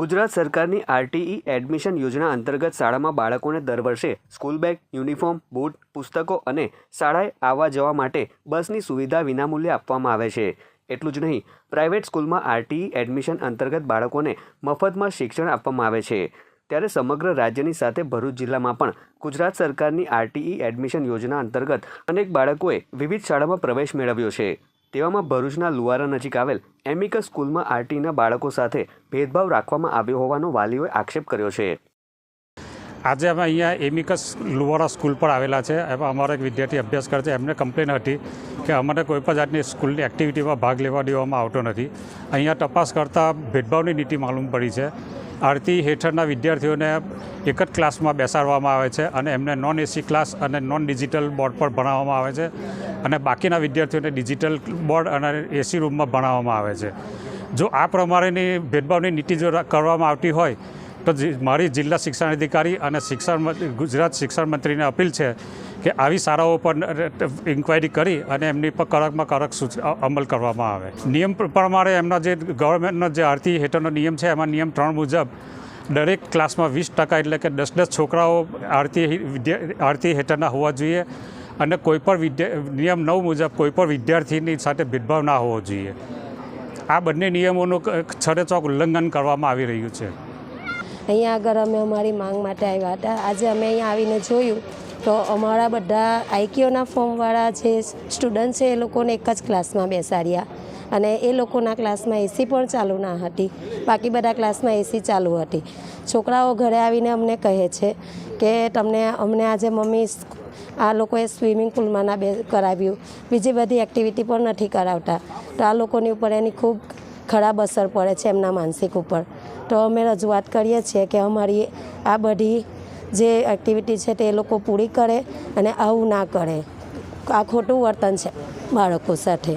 ગુજરાત સરકારની RTE admission યોજના અંતર્ગત શાળામાં બાળકોને દર વર્ષે સ્કૂલ બેગ, યુનિફોર્મ, બૂટ, પુસ્તકો અને શાળાએ આવવા જવા માટે બસની સુવિધા વિનામૂલ્યે આપવામાં આવે છે. એટલું જ નહીં, પ્રાઇવેટ સ્કૂલમાં આરટીઈ એડમિશન અંતર્ગત બાળકોને મફતમાં શિક્ષણ આપવામાં આવે છે. ત્યારે સમગ્ર રાજ્યની સાથે ભરૂચ જિલ્લામાં પણ ગુજરાત સરકારની આરટીઈ એડમિશન યોજના અંતર્ગત અનેક બાળકોએ વિવિધ શાળામાં પ્રવેશ મેળવ્યો છે. તેવામાં ભરૂચના લુવારા નજીક આવેલ એમિકસ સ્કૂલમાં આરટીના બાળકો સાથે ભેદભાવ રાખવામાં આવ્યો હોવાનો વાલીઓએ આક્ષેપ કર્યો છે. આજે અમે અહીંયા એમિકસ લુવારા સ્કૂલ પર આવેલા છે. એમાં અમારો એક વિદ્યાર્થી અભ્યાસ કરે છે. એમને કમ્પ્લેન હતી કે અમને કોઈ પણ જાતની સ્કૂલની એક્ટિવિટીમાં ભાગ લેવા દેવામાં આવતો નથી. અહીંયા તપાસ કરતાં ભેદભાવની નીતિ માલુમ પડી છે. આરતી હેઠળના વિદ્યાર્થીઓને એક જ ક્લાસમાં બેસાડવામાં આવે છે અને એમને નોન એસી ક્લાસ અને નોન ડિજિટલ બોર્ડ પર ભણાવવામાં આવે છે અને બાકીના વિદ્યાર્થીઓને ડિજિટલ બોર્ડ અને એસી રૂમમાં ભણાવવામાં આવે છે. જો આ પ્રમાણેની ભેદભાવની નીતિ જો કરવામાં આવતી હોય તો મારી જિલ્લા શિક્ષણ અધિકારી અને શિક્ષણ ગુજરાત શિક્ષણ મંત્રીને અપીલ છે કે આવી શાળાઓ પર ઇન્ક્વાયરી કરી અને એમની પર કડકમાં કડક અમલ કરવામાં આવે. નિયમ પ્રમાણે એમના જે ગવર્મેન્ટનો જે આરતી હેઠળનો નિયમ છે, એમાં નિયમ ત્રણ મુજબ દરેક ક્લાસમાં વીસ ટકા એટલે કે દસ દસ છોકરાઓ આરતી આરતી હેઠળના હોવા જોઈએ અને કોઈ પણ વિદ્યા, નિયમ નવ મુજબ કોઈ પણ વિદ્યાર્થીની સાથે ભેદભાવ ના હોવો જોઈએ. આ બંને નિયમોનું છડેચોક ઉલ્લંઘન કરવામાં આવી રહ્યું છે. અહીંયા આગળ અમે અમારી માંગ માટે આવ્યા હતા. આજે અમે અહીંયા આવીને જોયું તો અમારા બધા આઈક્યુના ફોર્મવાળા જે સ્ટુડન્ટ છે એ લોકોને એક જ ક્લાસમાં બેસાડ્યા. અને એ લોકોના ક્લાસમાં એસી પણ ચાલુ ના હતી. બાકી બધા ક્લાસમાં એસી ચાલુ હતી. છોકરાઓ ઘરે આવીને અમને કહે છે કે તમને, અમને આજે મમ્મી આ લોકોએ સ્વિમિંગ પુલમાં ના બે, કરાવ્યું. બીજી બધી એક્ટિવિટી પણ નથી કરાવતા. તો આ લોકોની ઉપર એની ખૂબ ખરાબ અસર પડે છે એમના માનસિક ઉપર. તો અમે રજૂઆત કરીએ છીએ કે અમારી આ બધી જે એક્ટિવિટી છે તે લોકો પૂરી કરે અને આવું ના કરે. આ ખોટું વર્તન છે બાળકો સાથે.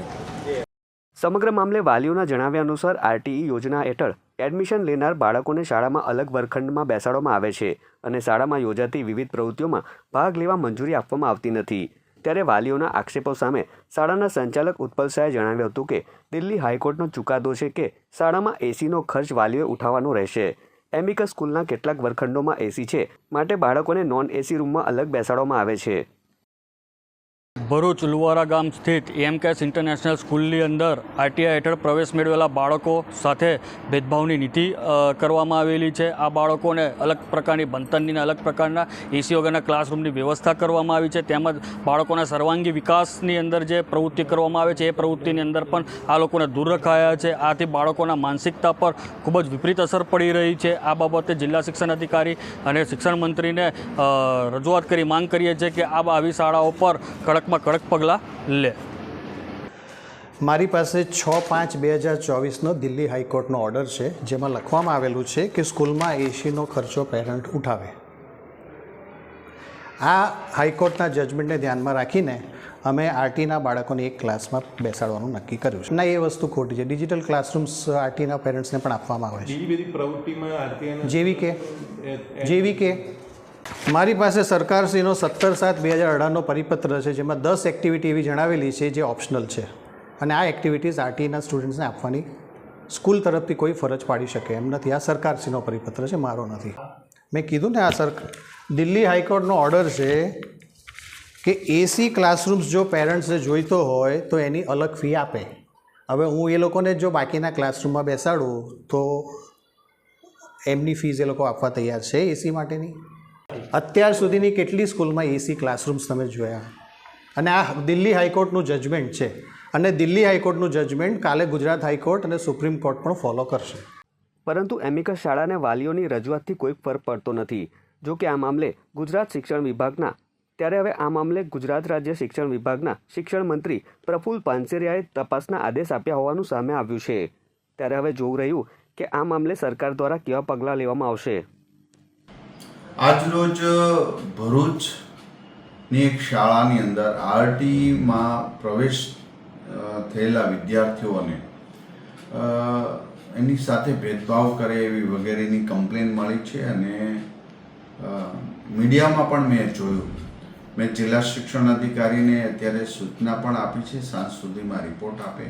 સમગ્ર મામલે વાલીઓના જણાવ્યા અનુસાર આરટીઈ યોજના હેઠળ એડમિશન લેનાર બાળકોને શાળામાં અલગ વર્ગખંડમાં બેસાડવામાં આવે છે અને શાળામાં યોજાતી વિવિધ પ્રવૃત્તિઓમાં ભાગ લેવા મંજૂરી આપવામાં આવતી નથી. ત્યારે વાલીઓના આક્ષેપો સામે શાળાના સંચાલક ઉત્પલ શાહે જણાવ્યું હતું કે દિલ્હી હાઈકોર્ટનો ચુકાદો છે કે શાળામાં એસીનો ખર્ચ વાલીઓએ ઉઠાવવાનો રહેશે. એમિકા સ્કૂલના કેટલાક વર્ગખંડોમાં એસી છે. માટે બાળકોને નોન એસી રૂમમાં અલગ બેસાડવામાં આવે છે. ભરૂચ લુવારા ગામ સ્થિત એમકેએસ ઇન્ટરનેશનલ સ્કૂલની અંદર આરટીઆઈ હેઠળ પ્રવેશ મેળવેલા બાળકો સાથે ભેદભાવની નીતિ કરવામાં આવેલી છે. આ બાળકોને અલગ પ્રકારની અને અલગ પ્રકારના એસી વગરના ક્લાસરૂમની વ્યવસ્થા કરવામાં આવી છે. તેમજ બાળકોના સર્વાંગી વિકાસની અંદર જે પ્રવૃત્તિ કરવામાં આવે છે, એ પ્રવૃત્તિની અંદર પણ આ લોકોને દૂર રખાયા છે. આથી બાળકોના માનસિકતા પર ખૂબ જ વિપરીત અસર પડી રહી છે. આ બાબતે જિલ્લા શિક્ષણ અધિકારી અને શિક્ષણ મંત્રીને રજૂઆત કરી માંગ કરીએ છીએ કે આ આવી શાળાઓ પર કડકમાં કડક પગલાં લે. મારી પાસે છ પાંચ બે હજાર ચોવીસનો દિલ્હી હાઈકોર્ટનો ઓર્ડર છે જેમાં લખવામાં આવેલું છે કે સ્કૂલમાં એસીનો ખર્ચો પેરેન્ટ ઉઠાવે. આ હાઈકોર્ટના જજમેન્ટને ધ્યાનમાં રાખીને અમે આરટીના બાળકોને એક ક્લાસમાં બેસાડવાનું નક્કી કર્યું છે. ના એ વસ્તુ ખોટી છે. ડિજિટલ ક્લાસરૂમ્સ આરટીના પેરેન્ટ્સને પણ આપવામાં આવે છે. જેવી કે જેવી કે મારી પાસે સરકારશ્રીનો સત્તર સાત બે હજાર અઢારનો પરિપત્ર છે, જેમાં દસ એક્ટિવિટી એવી જણાવેલી છે જે ઓપ્શનલ છે. અને આ એક્ટિવિટીઝ આરટીના સ્ટુડન્ટ્સને આપવાની સ્કૂલ તરફથી કોઈ ફરજ પાડી શકે એમ નથી. આ સરકારશ્રીનો પરિપત્ર છે, મારો નથી. મેં કીધું ને આ સર, દિલ્હી હાઈકોર્ટનો ઓર્ડર છે કે એસી ક્લાસરૂમ્સ જો પેરેન્ટ્સે જોઈતો હોય તો એની અલગ ફી આપે. હવે હું એ લોકોને જો બાકીના ક્લાસરૂમમાં બેસાડું તો એમની ફીઝ એ લોકો આપવા તૈયાર છે એસી માટેની? અત્યાર સુધીની કેટલી સ્કૂલમાં એસી ક્લાસરૂમ્સ તમે જોયા? અને આ દિલ્હી હાઈકોર્ટનું જજમેન્ટ છે. અને દિલ્હી હાઈકોર્ટનું જજમેન્ટ કાલે ગુજરાત હાઈકોર્ટ અને સુપ્રીમ કોર્ટ પણ ફોલો કરશે. પરંતુ એમિકસ શાળાને વાલીઓની રજૂઆતથી કોઈ ફરક પડતો નથી. જો કે આ મામલે ગુજરાત શિક્ષણ વિભાગના, ત્યારે હવે આ મામલે ગુજરાત રાજ્ય શિક્ષણ વિભાગના શિક્ષણ મંત્રી પ્રફુલ પાનસેરિયાએ તપાસના આદેશ આપ્યા હોવાનું સામે આવ્યું છે. ત્યારે હવે જોવું રહ્યું કે આ મામલે સરકાર દ્વારા કેવા પગલાં લેવામાં આવશે. આજરોજ ભરૂચની એક શાળાની અંદર આરટીમાં પ્રવેશ થયેલા વિદ્યાર્થીઓને એની સાથે ભેદભાવ કરે એવી વગેરેની કમ્પ્લેન મળી છે અને મીડિયામાં પણ મેં જોયું. મેં જિલ્લા શિક્ષણ અધિકારીને અત્યારે સૂચના પણ આપી છે, સાંજ સુધીમાં રિપોર્ટ આપે.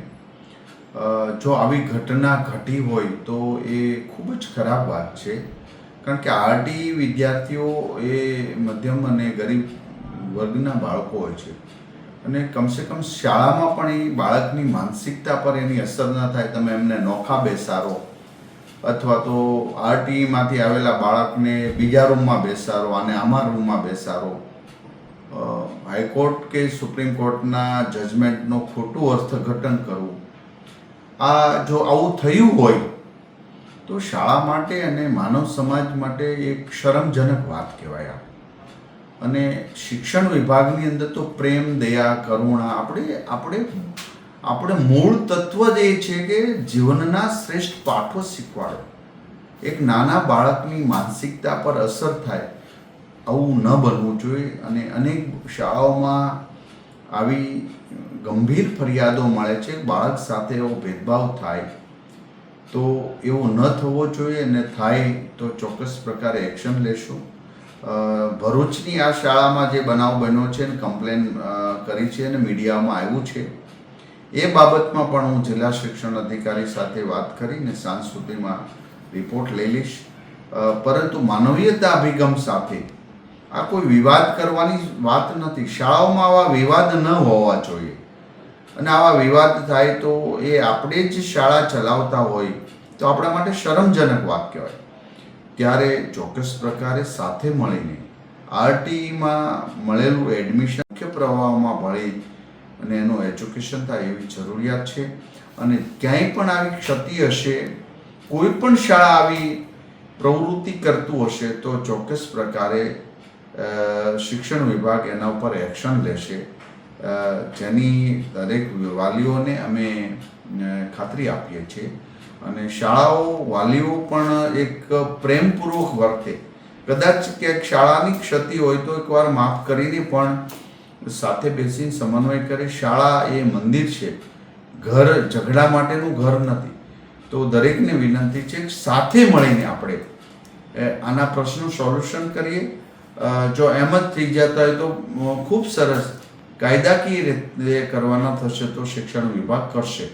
જો આવી ઘટના ઘટી હોય તો એ ખૂબ જ ખરાબ વાત છે. કારણ કે આરટી વિદ્યાર્થીઓ એ મધ્યમ અને ગરીબ વર્ગના બાળકો હોય છે. અને કમસે કમ શાળામાં પણ એ બાળકની માનસિકતા પર એની અસર ન થાય. તમે એમને નોખા બેસારો અથવા તો આરટીમાંથી આવેલા બાળકને બીજા રૂમમાં બેસારો અને આમાં રૂમમાં બેસારો હાઈકોર્ટ કે સુપ્રીમ કોર્ટના જજમેન્ટનો ખોટું અર્થઘટન કરવું. આ જો આવું થયું હોય તો શાળા માટે અને માનવ સમાજ માટે એક શરમજનક વાત કહેવાય આ. અને શિક્ષણ વિભાગની અંદર તો પ્રેમ, દયા, કરુણા આપણે આપણે આપણે મૂળ તત્વ જ એ છે કે જીવનના શ્રેષ્ઠ પાઠો શીખવાડો. એક નાના બાળકની માનસિકતા પર અસર થાય આવું ન બનવું જોઈએ અને અનેક શાળાઓમાં આવી ગંભીર ફરિયાદો મળે છે, બાળક સાથે એવો ભેદભાવ થાય તો એવું ન થવો જોઈએ અને થાય તો ચોક્કસ પ્રકારે એક્શન લેશું. ભરૂચની આ શાળામાં જે બનાવ બન્યો છે ને કમ્પ્લેન કરી છે અને મીડિયામાં આવ્યું છે, એ બાબતમાં પણ હું જિલ્લા શિક્ષણ અધિકારી સાથે વાત કરીને સાંજ સુધીમાં રિપોર્ટ લઈ લઈશ. પરંતુ માનવીયતા અભિગમ સાથે આ કોઈ વિવાદ કરવાની વાત નથી. શાળાઓમાં આવા વિવાદ ન હોવા જોઈએ. અને આવા વિવાદ થાય તો એ આપણે જ શાળા ચલાવતા હોય તો આપણા માટે શરમજનક વાત કહેવાય ત્યારે ચોક્કસ પ્રકારે સાથે મળીને આરટીમાં મળેલું એડમિશન મુખ્ય પ્રવાહમાં ભળી અને એનું એજ્યુકેશન થાય એવી જરૂરિયાત છે. અને ક્યાંય પણ આવી ક્ષતિ હશે, કોઈ પણ શાળા આવી પ્રવૃત્તિ કરતું હશે તો ચોક્કસ પ્રકારે શિક્ષણ વિભાગ એના ઉપર એક્શન લેશે. જેની દરેક વાલીઓને અમે ખાતરી આપીએ છીએ. અને શાળાઓ વાલીઓ પણ એક પ્રેમપૂર્વક વર્તે. કદાચ ક્યાંક શાળાની ક્ષતિ હોય તો એકવાર માફ કરીને પણ સાથે બેસીને સમન્વય કરે. શાળા એ મંદિર છે. ઘર ઝઘડા માટેનું ઘર નથી. તો દરેકને વિનંતી છે સાથે મળીને આપણે આના પ્રશ્નો સોલ્યુશન કરીએ. જો એમ જ થઈ જતા હોય તો ખૂબ સરસ. કાયદાકીય રીતે કરવાના થશે તો શિક્ષણ વિભાગ કરશે.